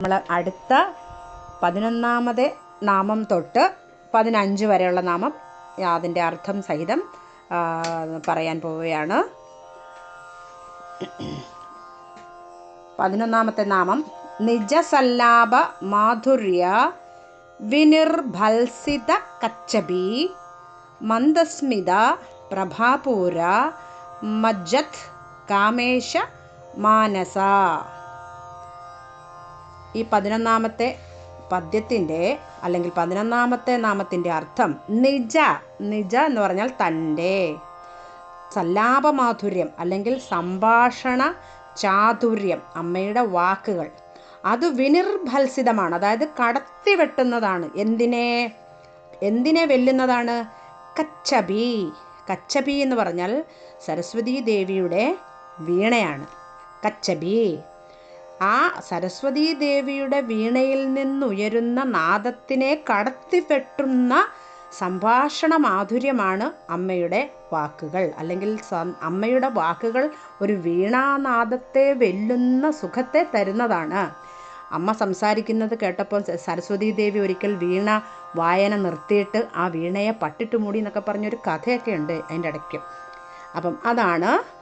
നമ്മൾ അടുത്ത പതിനൊന്നാമത് നാമം തൊട്ട് പതിനഞ്ച് വരെയുള്ള നാമം അതിന്റെ അർത്ഥം സഹിതം പറയാൻ പോവുകയാണ്. പതിനൊന്നാമത്തെ നാമം നിജസല്ലാപ മാധുര്യ വിനിർഭത്സിത കച്ചബി മന്ദസ്മിത പ്രഭാപൂര മജ്ജത് കാമേശ മാനസ. ഈ പതിനൊന്നാമത്തെ പദ്യത്തിന്റെ അല്ലെങ്കിൽ പതിനൊന്നാമത്തെ നാമത്തിന്റെ അർത്ഥം നിജ. നിജ എന്ന് പറഞ്ഞാൽ തന്റെ. സല്ലാപമാധുര്യം അല്ലെങ്കിൽ സംഭാഷണ ചാതുര്യം അമ്മയുടെ വാക്കുകൾ. അത് വിനിർഭത്സിതമാണ് അതായത് കടത്തി വെട്ടുന്നതാണ്. എന്തിനെ? എന്തിനെ വെല്ലുന്നതാണ്? കച്ചബി. കച്ചബി എന്ന് പറഞ്ഞാൽ സരസ്വതി ദേവിയുടെ വീണയാണ്. കച്ചബി. ആ സരസ്വതീ ദേവിയുടെ വീണയിൽ നിന്നുയരുന്ന നാദത്തിനെ കടത്തിവെട്ടുന്ന സംഭാഷണ മാധുര്യമാണ് അമ്മയുടെ വാക്കുകൾ. അല്ലെങ്കിൽ അമ്മയുടെ വാക്കുകൾ ഒരു വീണാനാദത്തെ വെല്ലുന്ന സുഖത്തെ തരുന്നതാണ്. അമ്മ സംസാരിക്കുന്നത് കേട്ടപ്പോൾ സരസ്വതി ദേവി ഒരിക്കൽ വീണ വായന നിർത്തിയിട്ട് ആ വീണയെ പട്ടിട്ട് മൂടി എന്നൊക്കെ പറഞ്ഞൊരു കഥയൊക്കെ ഉണ്ട് അതിന്റെ ഇടയ്ക്ക്. അപ്പം അതാണ്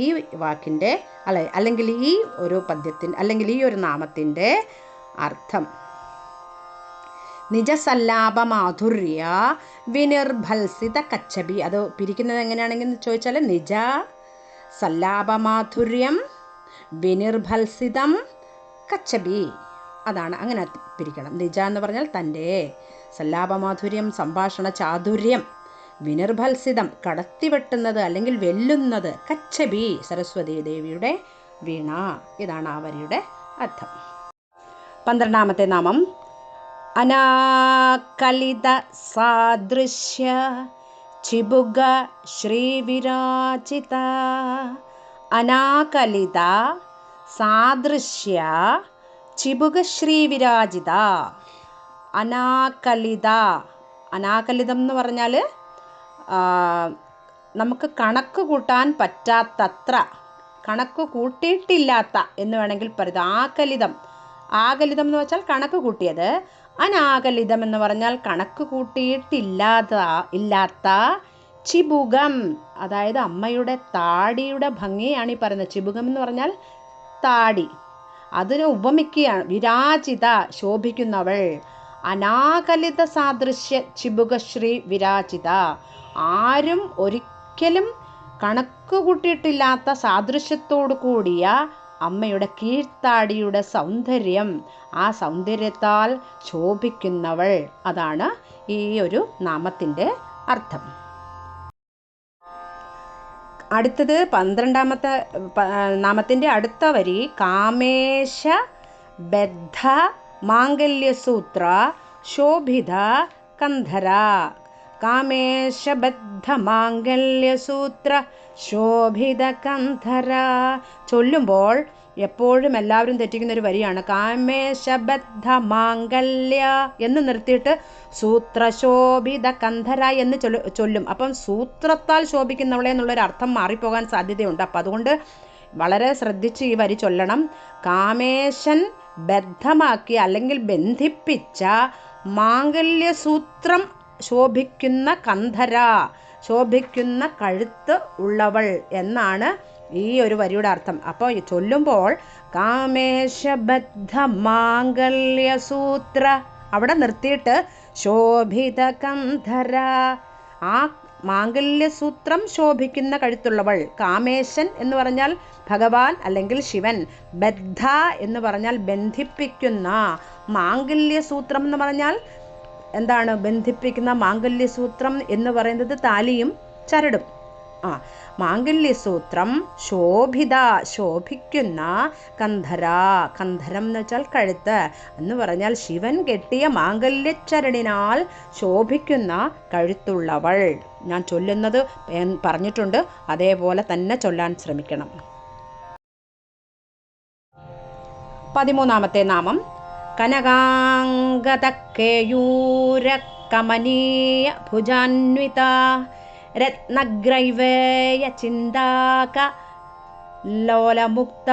ഈ വാക്കിന്റെ അല്ലെ അല്ലെങ്കിൽ ഈ ഒരു പദ്യത്തിന്റെ അല്ലെങ്കിൽ ഈ ഒരു നാമത്തിന്റെ അർത്ഥം. നിജസല്ലാപ മാധുര്യ വിനിർഭത്സിത കച്ചബി. അത് പിരിക്കുന്നത് എങ്ങനെയാണെങ്കിൽ ചോദിച്ചാൽ നിജ സല്ലാപമാധുര്യം വിനിർഭത്സിതം കച്ചബി. അതാണ് അങ്ങനെ പിരിക്കണം. നിജ എന്ന് പറഞ്ഞാൽ തന്റെ. സല്ലാപമാധുര്യം സംഭാഷണ ചാതുര്യം. വിനിർഭത്സിതം കടത്തിവെട്ടുന്നത് അല്ലെങ്കിൽ വെല്ലുന്നത് കച്ചബി സരസ്വതി ദേവിയുടെ വീണ. ഇതാണ് ആ വരിയുടെ അർത്ഥം. പന്ത്രണ്ടാമത്തെ നാമം. അനാകലിത സാദൃശ്യ ചിബുഗ ശ്രീവിരാജിത. അനാകലിത സാദൃശ്യ ചിബുഗ ശ്രീവിരാജിത. അനാകലിത. അനാകലിതം എന്ന് പറഞ്ഞാൽ നമുക്ക് കണക്ക് കൂട്ടാൻ പറ്റാത്തത്ര കണക്ക് കൂട്ടിയിട്ടില്ലാത്ത എന്ന് വേണമെങ്കിൽ പറയുന്നത് ആകലിതം. ആകലിതം എന്ന് വെച്ചാൽ കണക്ക് കൂട്ടിയത്. അനാകലിതം എന്ന് പറഞ്ഞാൽ കണക്ക് കൂട്ടിയിട്ടില്ലാത്ത ഇല്ലാത്ത ചിബുകം. അതായത് അമ്മയുടെ താടിയുടെ ഭംഗിയാണ് ഈ പറയുന്നത്. ചിബുകം എന്ന് പറഞ്ഞാൽ താടി. അതിനെ ഉപമിക്കുകയാണ് വിരാജിത ശോഭിക്കുന്നവൾ. അനാകലിത സാദൃശ്യ ചിബുകശ്രീ വിരാജിത. ആരും ഒരിക്കലും കണക്ക് കൂട്ടിയിട്ടില്ലാത്ത സാദൃശ്യത്തോടു കൂടിയ അമ്മയുടെ കീഴ്ത്താടിയുടെ സൗന്ദര്യം ആ സൗന്ദര്യത്താൽ ശോഭിക്കുന്നവൾ. അതാണ് ഈ ഒരു നാമത്തിന്റെ അർത്ഥം. അടുത്തത് പന്ത്രണ്ടാമത്തെ നാമത്തിന്റെ അടുത്ത വരി കാമേശ ബദ്ധ മാംഗല്യസൂത്ര ശോഭിത കന്ധര. കാമേശബദ്ധ ശോഭിതകന്ധര. ശോഭിത കന്ധര ചൊല്ലുമ്പോൾ എപ്പോഴും എല്ലാവരും തെറ്റിക്കുന്ന ഒരു വരിയാണ്. കാമേശബദ്ധ മാംഗല്യ എന്ന് നിർത്തിയിട്ട് സൂത്രശോഭിത കന്ധര എന്ന് ചൊല്ലും. അപ്പം സൂത്രത്താൽ ശോഭിക്കുന്നവളെ എന്നുള്ളൊരു അർത്ഥം മാറിപ്പോകാൻ സാധ്യതയുണ്ട്. അപ്പം അതുകൊണ്ട് വളരെ ശ്രദ്ധിച്ച് ഈ വരി ചൊല്ലണം. കാമേശൻ ബദ്ധമാക്കി അല്ലെങ്കിൽ ബന്ധിപ്പിച്ച മാംഗല്യസൂത്രം ശോഭിക്കുന്ന കന്ധര ശോഭിക്കുന്ന കഴുത്ത് ഉള്ളവൾ എന്നാണ് ഈ ഒരു വരിയുടെ അർത്ഥം. അപ്പോൾ ചൊല്ലുമ്പോൾ കാമേശബദ്ധ മാംഗല്യസൂത്ര അവിടെ നിർത്തിയിട്ട് ശോഭിത കന്ധര. ആ മാംഗല്യസൂത്രം ശോഭിക്കുന്ന കഴുത്തുള്ളവൾ കാമേശൻ എന്ന് പറഞ്ഞാൽ ഭഗവാൻ അല്ലെങ്കിൽ ശിവൻ. ബദ്ധ എന്ന് പറഞ്ഞാൽ ബന്ധിപ്പിക്കുന്ന. മാംഗല്യസൂത്രം എന്ന് പറഞ്ഞാൽ എന്താണ് ബന്ധിപ്പിക്കുന്ന മാംഗല്യസൂത്രം എന്ന് പറയുന്നത് താലിയും ചരടും. ആ മാംഗല്യസൂത്രം ശോഭിത ശോഭിക്കുന്ന കന്ധര കന്ധരം എന്ന് വെച്ചാൽ കഴുത്ത് എന്ന് പറഞ്ഞാൽ ശിവൻ കെട്ടിയ മാംഗല്യച്ചരടിനാൽ ശോഭിക്കുന്ന കഴുത്തുള്ളവൾ. ഞാൻ ചൊല്ലുന്നത് പറഞ്ഞിട്ടുണ്ട് അതേപോലെ തന്നെ ചൊല്ലാൻ ശ്രമിക്കണം. പതിമൂന്നാമത്തെ നാമം രത്നഗ്രൈവേയ ചിന്താക ലോലമുക്ത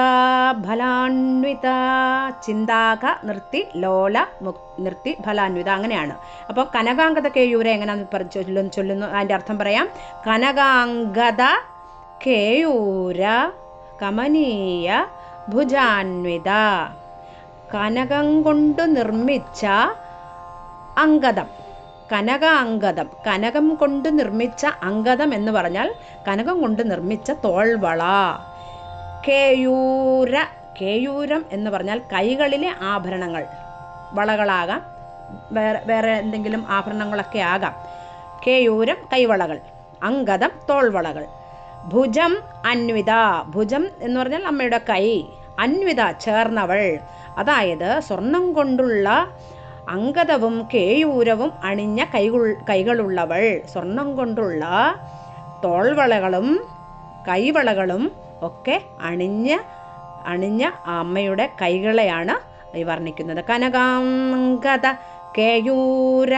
ഫലാന്വിത ചിന്താക നിർത്തി ലോല നിർത്തി ഫലാന്വിത അങ്ങനെയാണ്. അപ്പോൾ കനകാംഗത കേയൂര എങ്ങനെയാന്ന് ചൊല്ലുന്നു ചൊല്ലുന്നു. അതിന്റെ അർത്ഥം പറയാം. കനകാംഗത കേയൂര കമനീയ ഭുജാന്വിത. കനകം കൊണ്ട് നിർമ്മിച്ച അങ്കദം. കനക അങ്കദം. കനകം കൊണ്ട് നിർമ്മിച്ച അങ്കദം എന്ന് പറഞ്ഞാൽ കനകം കൊണ്ട് നിർമ്മിച്ച തോൾവള. കേയൂര കേയൂരം എന്ന് പറഞ്ഞാൽ കൈകളിലെ ആഭരണങ്ങൾ. വളകളാകാം വേറെ വേറെ എന്തെങ്കിലും ആഭരണങ്ങളൊക്കെ ആകാം. കേയൂരം കൈവളകൾ. അങ്കദം തോൾവളകൾ. ഭുജം അന്വിത. ഭുജം എന്ന് പറഞ്ഞാൽ അമ്മയുടെ കൈ. അന്വിത ചേർന്നവൾ. അതായത് സ്വർണം കൊണ്ടുള്ള അങ്കതവും കേയൂരവും അണിഞ്ഞ കൈകൾ കൈകളുള്ളവൾ. സ്വർണം കൊണ്ടുള്ള തോൾവളകളും കൈവളകളും ഒക്കെ അണിഞ്ഞ അണിഞ്ഞ അമ്മയുടെ കൈകളെയാണ് ഈ വർണിക്കുന്നത്. കനകാംഗത കേയൂര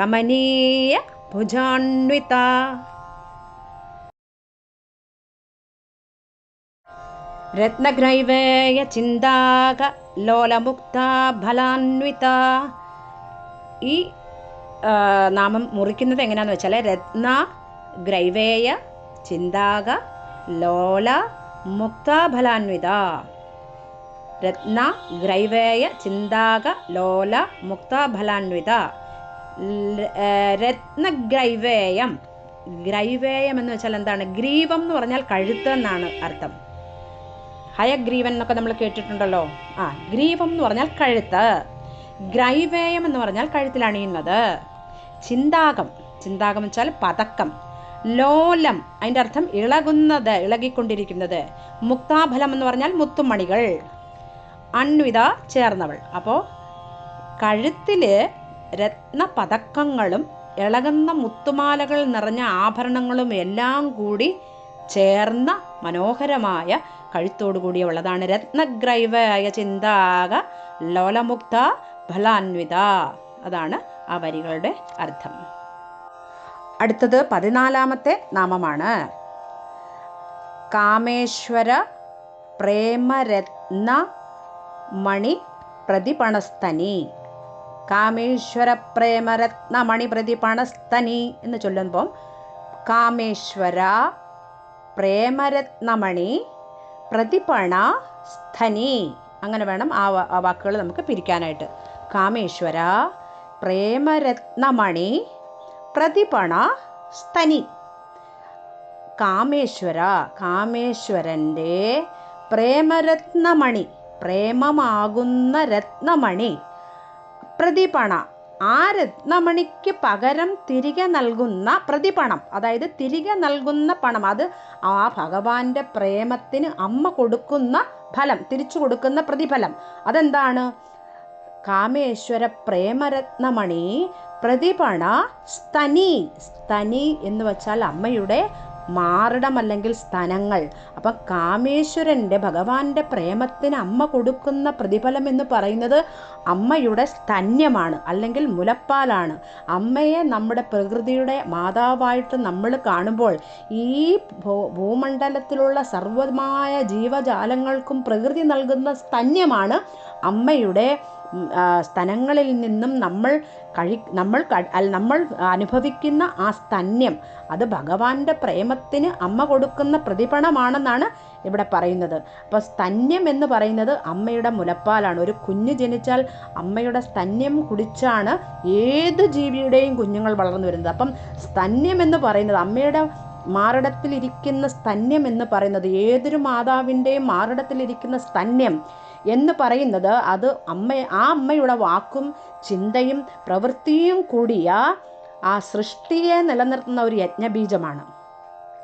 കമനീയ ഭുജാന്വിത രത്നഗ്രൈവേയ ചിന്താക ലോലമുക്ത ഫലാന്വിത ഈ നാമം മുറിക്കുന്നത് എങ്ങനെയാണെന്ന് വെച്ചാൽ രത്ന ഗ്രൈവേയ ചിന്താക ലോല മുക്താഫലാന്വിത രത്ന ഗ്രൈവേയ ചിന്താക ലോല മുക്താഫലാന്വിത രത്നഗ്രൈവേയം. ഗ്രൈവേയം എന്ന് വെച്ചാൽ എന്താണ്? ഗ്രീവം എന്ന് പറഞ്ഞാൽ കഴുത്ത് എന്നാണ് അർത്ഥം. ഹയഗ്രീവൻ എന്നൊക്കെ നമ്മൾ കേട്ടിട്ടുണ്ടല്ലോ. ആ ഗ്രീവം എന്ന് പറഞ്ഞാൽ കഴുത്ത്. ഗ്രൈവേയം എന്ന് പറഞ്ഞാൽ കഴുത്തിൽ അണിയുന്നത് ചിന്താകം ചിന്താകം വെച്ചാൽ പതക്കം. ലോലം അതിന്റെ അർത്ഥം ഇളകുന്നത് ഇളകിക്കൊണ്ടിരിക്കുന്നത്. മുക്താഫലം എന്ന് പറഞ്ഞാൽ മുത്തുമണികൾ. അൺവിത ചേർന്നവൾ. അപ്പോൾ കഴുത്തിൽ രത്ന പതക്കങ്ങളും ഇളകുന്ന മുത്തുമാലകൾ നിറഞ്ഞ ആഭരണങ്ങളും എല്ലാം കൂടി ചേർന്ന മനോഹരമായ കഴുത്തോടു കൂടിയുള്ളതാണ് രത്നഗ്രൈവായ ചിന്താക ലോലമുക്ത ഫലാൻവിത. അതാണ് ആ വരികളുടെ അർത്ഥം. അടുത്തത് പതിനാലാമത്തെ നാമമാണ്. കാമേശ്വര പ്രേമരത്ന മണി പ്രതിപണസ്തനി കാമേശ്വര പ്രേമരത്ന മണി പ്രതിപണസ്തനി എന്ന് ചൊല്ലുമ്പം കാമേശ്വര പ്രേമരത്നമണി പ്രതിപണ സ്ഥനി. അങ്ങനെ വേണം ആ വാക്കുകൾ നമുക്ക് പിരിക്കാനായിട്ട്. കാമേശ്വര പ്രേമരത്നമണി പ്രതിപണ സ്ഥനി. കാമേശ്വര കാമേശ്വരന്റെ പ്രേമരത്നമണി പ്രേമമാകുന്ന രത്നമണി പ്രതിപണ. ആ രത്നമണിക്ക് പകരം തിരികെ നൽകുന്ന പ്രതിപണം അതായത് തിരികെ നൽകുന്ന പണം അത് ആ ഭഗവാന്റെ പ്രേമത്തിന് അമ്മ കൊടുക്കുന്ന ഫലം തിരിച്ചു കൊടുക്കുന്ന പ്രതിഫലം. അതെന്താണ്? കാമേശ്വര പ്രേമരത്നമണി പ്രതിപണ സ്തനി. സ്തനി എന്ന് വെച്ചാൽ അമ്മയുടെ മാറിടം അല്ലെങ്കിൽ സ്ഥലങ്ങൾ അപ്പം കാമേശ്വരന്റെ ഭഗവാന്റെ പ്രേമത്തിന് അമ്മ കൊടുക്കുന്ന പ്രതിഫലം എന്ന് പറയുന്നത് അമ്മയുടെ സ്തന്യമാണ് അല്ലെങ്കിൽ മുലപ്പാലാണ്. അമ്മയെ നമ്മുടെ പ്രകൃതിയുടെ മാതാവായിട്ട് നമ്മൾ കാണുമ്പോൾ ഈ ഭൂമണ്ഡലത്തിലുള്ള സർവമായ ജീവജാലങ്ങൾക്കും പ്രകൃതി നൽകുന്ന സ്തന്യമാണ് അമ്മയുടെ സ്തനങ്ങളിൽ നിന്നും നമ്മൾ കഴി നമ്മൾ നമ്മൾ അനുഭവിക്കുന്ന ആ സ്തന്യം അത് ഭഗവാന്റെ പ്രേമത്തിന് അമ്മ കൊടുക്കുന്ന പ്രതിഫലമാണെന്നാണ് ഇവിടെ പറയുന്നത്. അപ്പോൾ സ്തന്യം എന്ന് പറയുന്നത് അമ്മയുടെ മുലപ്പാലാണ്. ഒരു കുഞ്ഞ് ജനിച്ചാൽ അമ്മയുടെ സ്തന്യം കുടിച്ചാണ് ഏത് ജീവിയുടെയും കുഞ്ഞുങ്ങൾ വളർന്നു വരുന്നത്. അപ്പം സ്തന്യം എന്ന് പറയുന്നത് അമ്മയുടെ മാറിടത്തിലിരിക്കുന്ന സ്തന്യം എന്ന് പറയുന്നത് ഏതൊരു മാതാവിന്റെയും മാറിടത്തിലിരിക്കുന്ന സ്തന്യം എന്ന് പറയുന്നത് അത് അമ്മ ആ അമ്മയുടെ വാക്കും ചിന്തയും പ്രവൃത്തിയും കൂടിയ ആ സൃഷ്ടിയെ നിലനിർത്തുന്ന ഒരു യജ്ഞബീജമാണ്.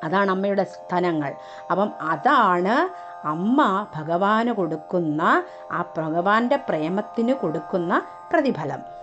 അതാണ് അമ്മയുടെ സ്ഥലങ്ങൾ അപ്പം അതാണ് അമ്മ ഭഗവാന് കൊടുക്കുന്ന ആ ഭഗവാന്റെ പ്രേമത്തിന് കൊടുക്കുന്ന പ്രതിഫലം.